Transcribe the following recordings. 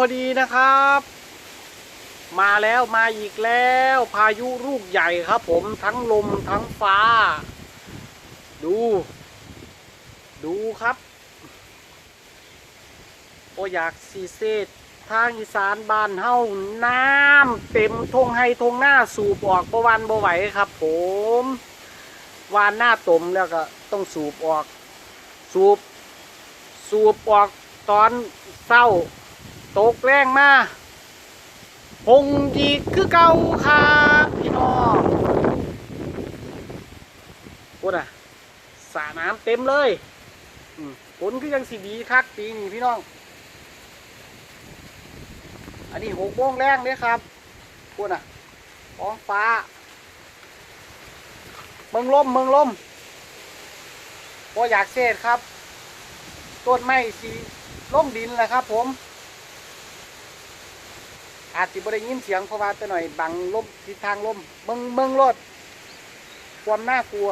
พอดีนะครับ มาแล้วมาอีกแล้ว พายุลูกใหญ่ครับ ผมทั้งลมทั้งฟ้า ดู ดูครับโออยากสีเซตทางอีสานบานเฮาน้ำเต็มทงให้ทงหน้าสูบออกประวันบ่ไหวครับ ผมวานหน้าตมแล้วก็ต้องสูบออก สูบ สูบออกตอนเศร้า ตกแรงมาหงดีคือเก่าครับพี่น้องพูดอะสระน้ำเต็มเลยอืมฝนคือยังสีดีคักปีนี้พี่น้อง อันนี้หกโมงแรงเนี่ยครับพูดอะท้องฟ้า เมืองลมเมืองลมพออยากเสดครับ ต้นไม้สีล่มดินแหละครับผม อาจจะไม่ได้ยินเสียงเพราะว่าจะหน่อยบังลมทิศทางลมเมืองเมืองรถความน่ากลัว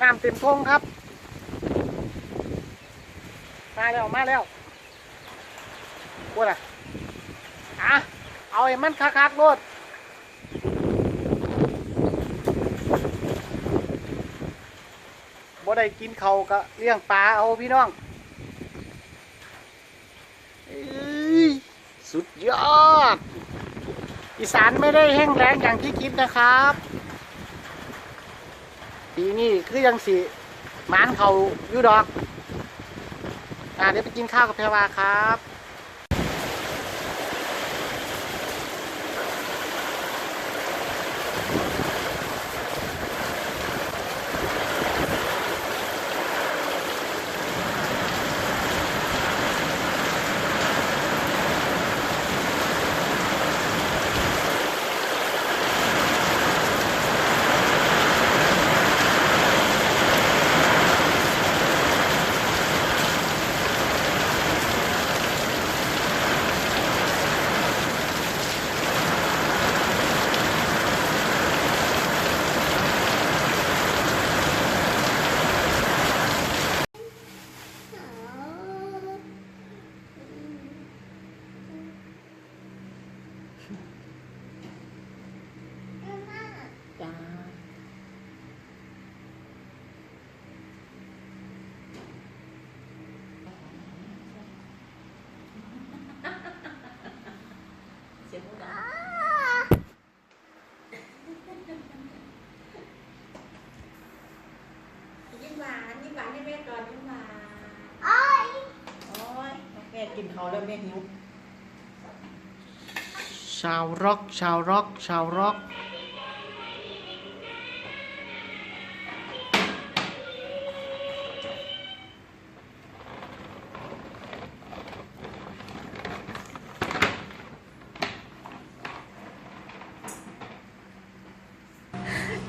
น้ำเต็มทงครับ มาแล้วมาแล้วพูดอะอะเอาไอ้มันคักๆโลดบ่ได้กินเขาก็เลี้ยงปลาเอาพี่น้องเอ้ย สุดยอด อีสานไม่ได้แห้งแล้งอย่างที่คิดนะครับปีนี้คือยังสีหมานเขายูดอก อ่าเดี๋ยวไปกินข้าวกับแพรวาครับ จ้า เสียงดังยิ้มหวานยิ้มหวานให้แม่ก่อนยิ้มหวานโอ้ยแม่ กินเขาวแล้วแม่หิวชาวร็อกชาวร็อกชาวร็อก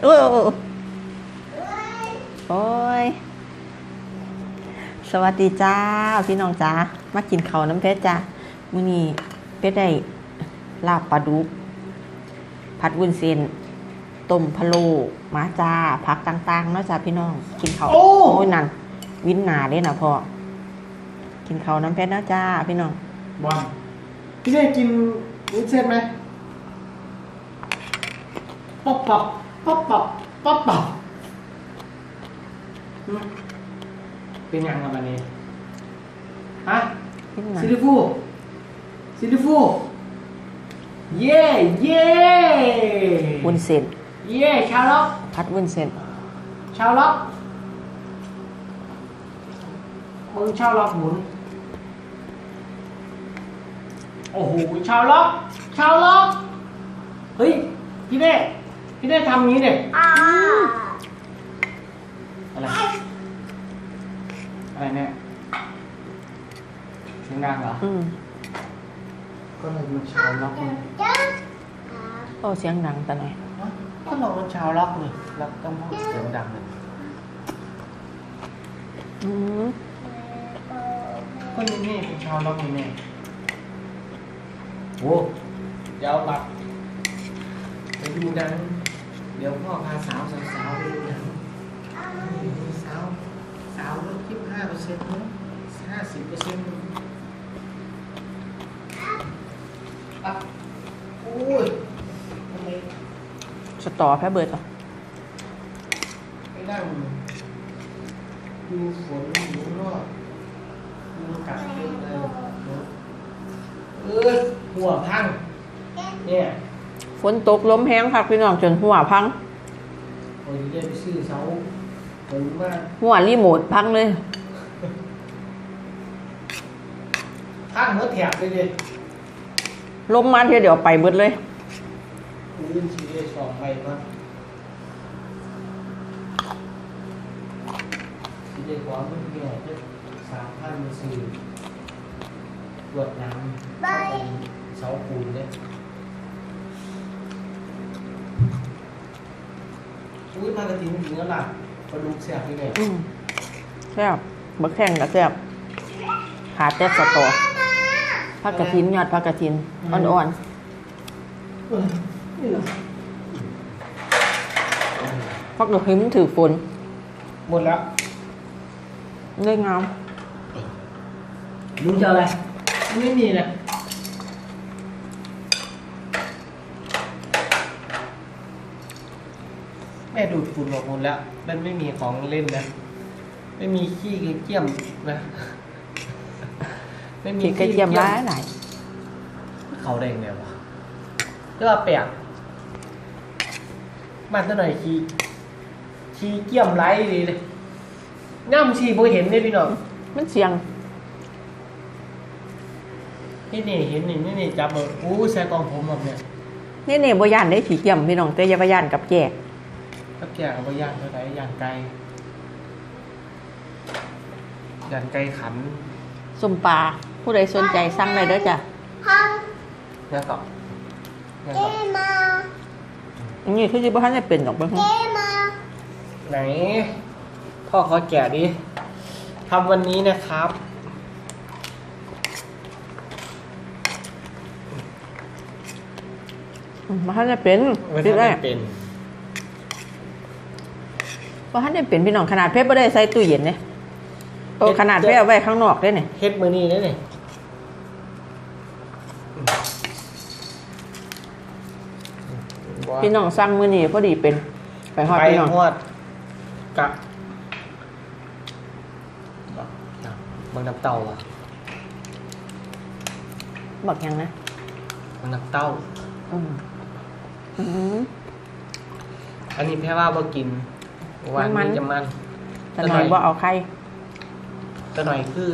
โอ้ยโอ้ย สวัสดีจ้า พี่น้องจ้า มากินข้าวน้ำเพชรจ้ามื้อนี้เพชรได้ลาบปลาดุก ผัดวุ้นเส้นต้มพะโล้มาจ้าผักต่างๆเนาะจ้าพี่น้อง กินข้าวโอ้ยนั่นวินหนาเด้นะพ่อกินข้าวน้ำเพชรนะจ้าพี่น้องบอลพี่ได้กินวุ้นเส้นไหมป๊อปป๊อปป๊อปป๊อปป๊อปป๊อปอืมเป็นยังกับอันนี้ ฮะวินหนาซิลิฟูซิลิฟูเย่เย่วุ้นเส้นเย่ชาวล็อกผัดวุ้นเส้นชาวล็อกมึงชาวล็อกหมุนโอ้โหชาวล็อกชาวล็อกเฮ้ยพี่เน่พี่เน่ทำงี้เนี่ยอะไร อะไรเนี่ย เสียงดังเหรอ อืมก็เลยมันชาวล็อกมันโอ้เสียงดังแต่หน่อยฮะก็เรามันชาวล็อกเลยล็อกต้องเสียงดังเลยอืมก็นี่นี่เป็นชาวล็อกนี่นี่โว้ยาวบัตรดูหนัง เดี๋ยวพ่อพาสาวสาวสาวไปดูหนังสาวสาวลดยี่สิบห้าเปอร์เซ็นต์นะห้าสิบเปอร์เซ็นต์ อะโอ้ยทำไมสตอแพ้เบิร์ดเหรอไปนั่งดูฝนอยู่รอบดูกัดเต็มเลยเออหัวพัง เนี่ยฝนตกล้มแห้งคักพี่น้องจนหัวพังโอ้ยเรียกไปซื้อเสาฝนมากหัวรีโมทพังเลย พังหัวแถบเลยเลย ลมมาเทียวเดี๋ยวไปเบิดเลยพื้นสีได้สองใบก่อนสีได้ความมันเหี่ยวจะสามพันสี่ตรวจน้ำเสาปูนเนี่ยอุ้ยมากระถิ่นถึงแล้วล่ะกระดูกเสียบไปไหนอืมแซ่บบักแข้งกับแซ่บขาดแต่สตอ ผักกระถินยอดผักกระถินอ่อนเออนี่เหรอๆผักกระถินถือฝนหมดแล้วเลยงามลุงจะอะไร ไม่มีนะแม่ดูดฝุ่นออกหมดแล้ว มันไม่มีของเล่นนะ ไม่มีขี้เกียมนะ ไม่มีขีดกระเทียมร้ายหลายเขาได้ไงวะก็ว่าแปลกมันตัวหน่อยขี้ขี้เกียมไร้ดีเลยง่ำชีโบเห็นเนี่ยพี่น้องมันเสียงนี่นี่เห็นนี่นี่นี่จับเบอร์อู้ใส่กองผมแบบเนี้ยนี่เนี่ยบ่ย่านได้ขี่เกียมพี่น้องแต่อย่าบ่ย่านกับแจกก็แก่กับย่างเท่าไหร่ย่างไก่ย่างไก่ขันส้มปลา ผู้ใดสนใจสั่งได้เด้อจ้ะเนี่ยก่อนเนี่ยก่อนอันนี้คือสิบ่ทันได้เป็นดอกเบิ่งไหน พ่อขอแกะดิทำวันนี้นะครับอืมบ่ทันได้เป็นไม่คิดได้เป็นบ่ทันได้เป็นพี่น้องขนาดเพชรบ่ได้ใส่ตู้เย็นเด้โอ้ขนาดเพชรเอาไว้ข้างนอกเด้เนี่ยเฮ็ดมือนี้ได้เนี่ยว้า พี่น้องสั่งมื้อนี้พอดีเป็น ไปฮอดไปพี่น้อง ฮอดกะบางน้ำเต้าอะบักหยังนะบางน้ำเต้า อืมอืม อันนี้แพ้ว่าบ่กินวันมันนี้จะมัน แต่หน่อยบ่เอาไข่ตะหน่อยคือ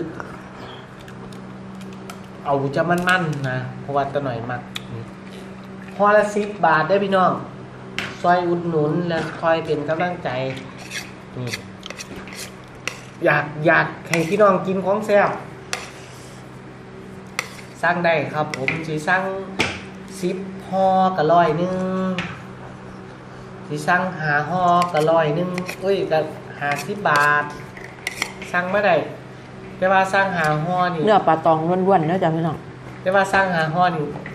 เอาจะมันมันๆนะเพราะว่าตะหน่อยมัก พอละสิบบาทได้อพี่น้อง ซอยอุดหนุนและคอยเป็นกำลังใจนี่อยากอยากให้พี่น้องกินของแซ่บสร้างได้ครับ ผมสิสร้างสิบห่อกะร้อยหนึงสิสร้างหาห่อกะร้อยหนึงเอ้ยกะหาสิบบาทสั่งมาได้แต่ว่าสร้างหาห่อนี่เนื้อปลาตองล้วนๆเด้อจ้ะพี่น้องแต่ว่าสร้างหาห่อนี่หืม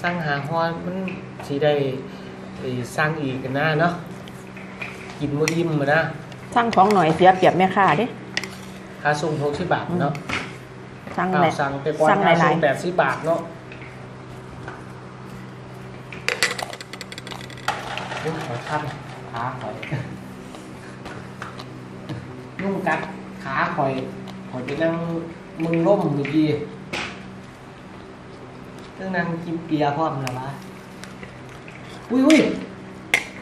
สร้างหาห่อมันสิได้เอ่อสร้างอีกกันนะเนาะกินบ่อิ่มอะนะสั่งของหน่อยเสียเปรียบแม่ค้าเด้ค่าส่ง60บาทเนาะสั่งเอาแหละสั่งไปก่อนสั่งหค่าลาส่ยง80บาทเนาะโอ้ยขอคันขาข่อยนุ่งกัดขาข่อยข่อยไปนั่งมึงร่มเมื่อกี้ เรื่องนั่งกินเบียร์พร้อมแล้ววะอุ้ยอุ้ย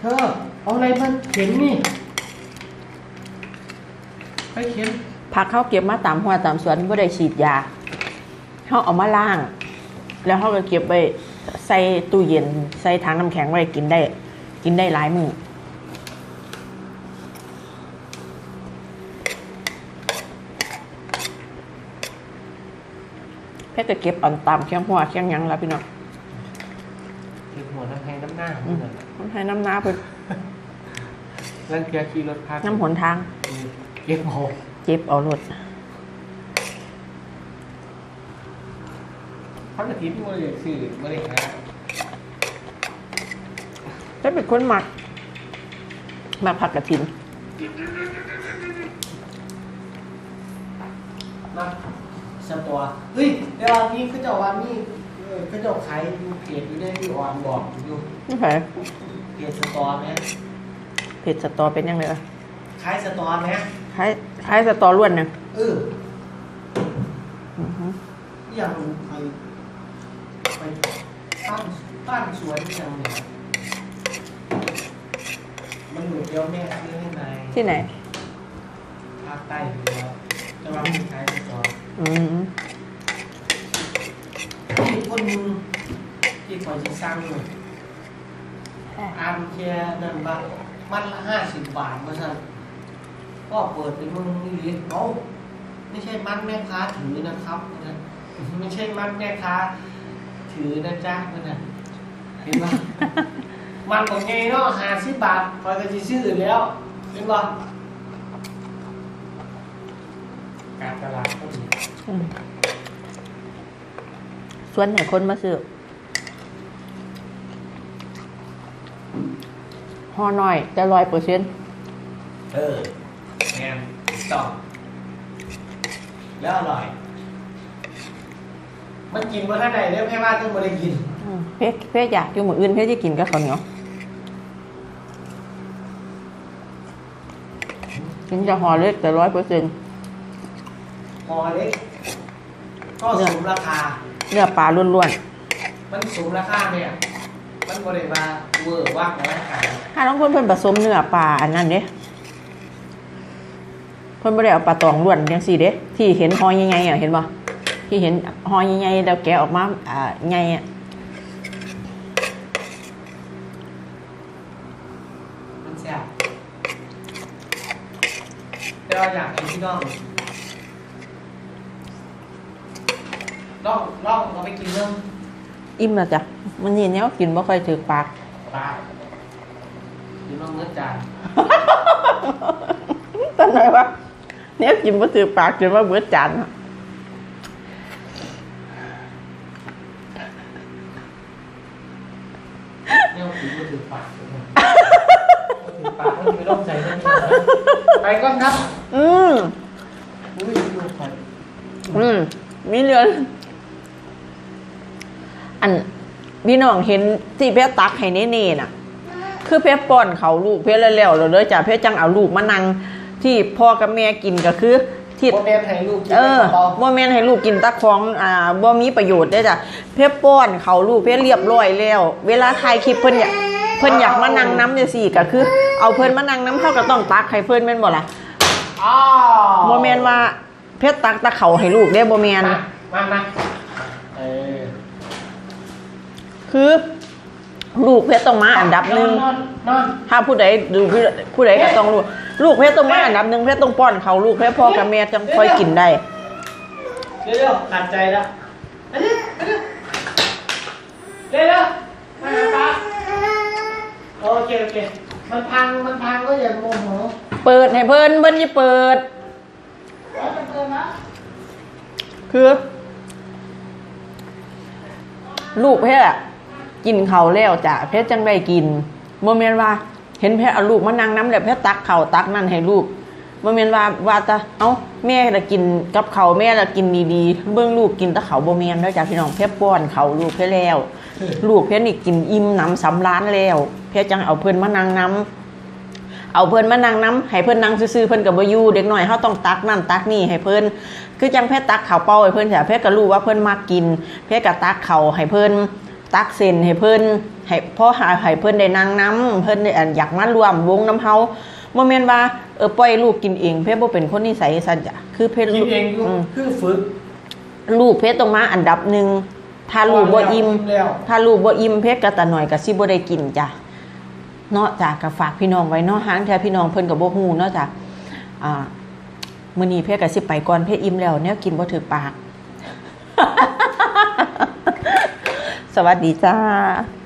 เธอเอาอะไรมาเข็นนี่ไปเข็นผักเขาเก็บมาตามหัวตามสวนบ่ได้ฉีดยาเขาเอามาล่าง แล้วเขาก็เก็บไปใส่ตู้เย็น ใส่ถังน้ำแข็งไว้กินได้ กินได้หลายมื้อ เพชรก็เก็บเอันตามเคียงหัวเคียงหยังแล้วพี่น้องเก็บหัวน้ำแห้งน้ำหน้าอืมมันให้น้ำน้าเพิ่นนั่นเพียขี่รถพักน้ำหนทาง เก็บหัวเจ็บเอารถพักกะทิที่บริเวณสื่อไม่ได้หาเพชรเป็นคนหมักหมักผักกระถิน มา สตอเฮ้ยเดี๋ยวอันนี้คือเจ้าวันนี้เออคือเจ้าขายอยู่เพจอยู่ได้ที่ออนบอกอยู่นี่ไผเพจสตอไหมเผ็ดสตอเป็นยังไงวะขายสตอไหมคล้ายคล้ายสตอล้วนเนี่ยเอออือฮึอย่างไปไปปั้นปั้นสวยจังเนี่ยมันอยู่เดียวแม่ซื้อให้ในที่ไหนภาคใต้อยู่แล้วจะวางสุดท้ายสตอ อืมที่คนหนึงที่คอยจะสร้างเลยอาร์มแค่นั่นบ้างมันละห้าสิบบาทมาสั่นก็เปิดเป็นมึงนี่ลิเอ้าไม่ใช่มันแม่ค้าถือนะครับนะไม่ใช่มันแม่ค้าถือนะจ๊ะนั่นน่ะเห็นปะมันของไงเนาะห้าสิบบาทคอยก็จะซื้อแล้วเห็นปะ การตลาดก็ดีอืมส่วนไหนคนมาซื้อห่อหน่อยจะร้อยเปอร์เซ็นต์เออแงนถูกต้อง แล้วอร่อย มันกินมาท่าไหนเนี่ยแม่ว่าต้องมาได้กินเพ่เพ่อยากอยู่มืออื่นเพ่จะกินกับข้าวเหนียวกินจะห่อเล็กแต่ร้อยเปอร์เซ็นต์ พอเล็กก็สมราคา เนื้อปลาล้วนมันสมราคาเนี่ย มันบริมาเวอร์ว่างแต่ละขายๆถ้าน้องเพิ่นเพิ่นผสมเนื้อปลาอันนั้นเด้เพิ่นไม่ได้เอาปลาตองล้วนจังสี่เด้ที่เห็นห่อใหญ่ๆอะเห็นบ่ที่เห็นห่อใหญ่ๆแล้วแกะออกมาอ่าใหญ่อะมันแซ่บแต่เราอยากให้พี่น้อง ลองลองเอาไปกินเรื่องอิ่มแล้วจ้ะมันนี่เนี้ยกินบ่ค่อยถือปากปลาพี่น้องเนื้อจานตอนไหนวะเนี้ยกินบ่ถือปากจนว่าเบิดจานอะเนี่ยถือมาถือปากเลยนะถือปากมันไม่ต้องใจนั่นเองนะไปก่อนครับ อืมอุ้ยดูไปอืมมีเรือน อันพี่น้องเห็นที่เพชรตักให้เน่ๆน่ะ คือเพชรป้อนเขาลูกเพชรแล้วๆเราเลยจ้ะเพชรจังเอาลูกมานั่งที่พ่อกับแม่กินก็คือที่โมเมนให้ลูกกินเออเบาบ่แม่นให้ลูกกินตะของอ่าบ่มีประโยชน์ได้อจ้ะเพชรป้อนเขาลูกเพชรเรียบร้อยแล้ว เวลาถ่ายคลิปเพิ่นอยากเพิ่นอยากมานั่งน้ำจังซี่ก็คือ เอาเพิ่นมานั่งน้ำเฮาก็ต้องตักให้เพิ่นแม่นบ่ล่ะๆอ้าวบ่แม่นว่าเพชรตักตะเขาให้ลูกได้บ่แม่นมามามาเออ คือ ลูกเพชรต้องมาอันดับหนึ่งนอนนอนถ้าผู้ใดดูผู้ผู้ใดก็ต้องรู้ลูกเพชรต้องมาอันดับหนึ่งเพชรต้องป้อนเขาลูกเพชรพ่อกับแม่จังค่อยกินได้เร็วๆขาดใจแล้วอันนี้อันนี้เร็วๆมาหาป้าโอเคโอเคมันพังมันพังก็อย่าโมโหเปิดให้เพิ่นเพิ่นจะเปิดแล้วมันเกินนะคือ ลูกเพชรอะ กินเขาแล้วจ้ะเพชรจังได้กินโมเมนว่า เห็นเพชรเอาลูกมานั่งน้ำแล้วเพชรตักเขาตักนั่นให้ลูกโมเมนว่าว่าแตะเอ้าแม่ละกินกับเขาแม่ละกินดีๆเบื้องลูกกินตะเขาโมเมนด้วยจ้ะพี่น้องเพชรป้อนเขาลูกเพชรแล้ว ลูกเพชรนี่กินอิ่มน้ำสำล้านแล้ว เพชรจังเอาเพิ่อนมานั่งน้ำเอาเพิ่อนมานั่งน้ำให้เพิ่อนนั่งซื่อๆเพิ่อนกับบ่อยูเด็กหน้อยเฮาต้องตักนั่นตักนี่ให้เพิ่อนคือจังเพชรตักเขาเป้าให้เพิ่อนแต่เพชรก็รู้ว่าเพิ่อนมักกิน เพชรก็ตักเขาให้เพิ่อน ตักเส้นให้เพิ่นให้พ่อหาให้เพิ่นได้นั่งน้ำเพิ่นได้อันอยากมารวมวงน้ำเฮาบ่แม่นว่าเออปล่อยลูกกินเอง เพชรบ่เป็นคนนิสัยซั่นจ้ะคือเพชรกินเองอยู่อืมคือฝึกลูกเพชรต้องมาอันดับหนึ่งถ้าลูกบ่อิ่มแล้วถ้าลูกบ่อิ่มเพชรก็ตาหน่อยก็สิบ่ได้กินจ้ะเนาะจ้ะก็ฝากพี่น้องไว้เนาะหางแท้พี่น้องเพิ่นก็บ่ฮู้เนาะจ้ะอ่ามื้อนี้เพชรก็สิไปก่อนเพชรอิ่มแล้วแนวกินบ่ถือปาก สวัสดีจ้า